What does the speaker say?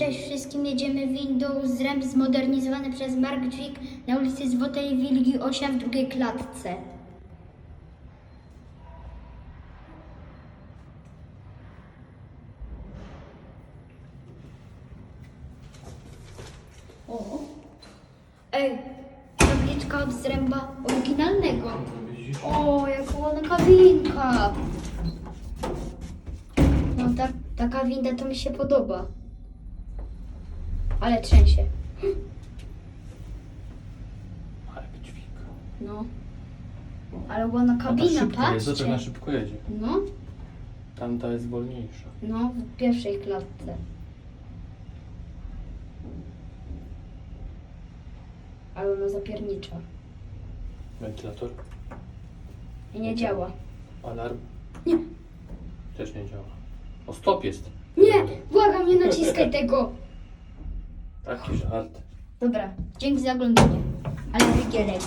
Cześć wszystkim, jedziemy Windows RAM zmodernizowany przez Mark Dźwig na ulicy Złotej Wilgi 8 w drugiej klatce. O! Ej, tabliczka od zręba oryginalnego. O, jaka ładna kabinka. No ta, taka winda to mi się podoba. Ale trzęsie. Ale dźwig. No. Ale ładna A ta kabina, szybko to patrzcie. na szybko jedzie. No, Tamta jest wolniejsza. no, w pierwszej klatce. Ale ona zapiernicza. Wentylator, I nie działa. alarm Nie, też nie działa. O stop jest. nie, błagam, nie naciskaj tego. Taki żart. Dobra, dzięki za oglądanie. Ale wygielek.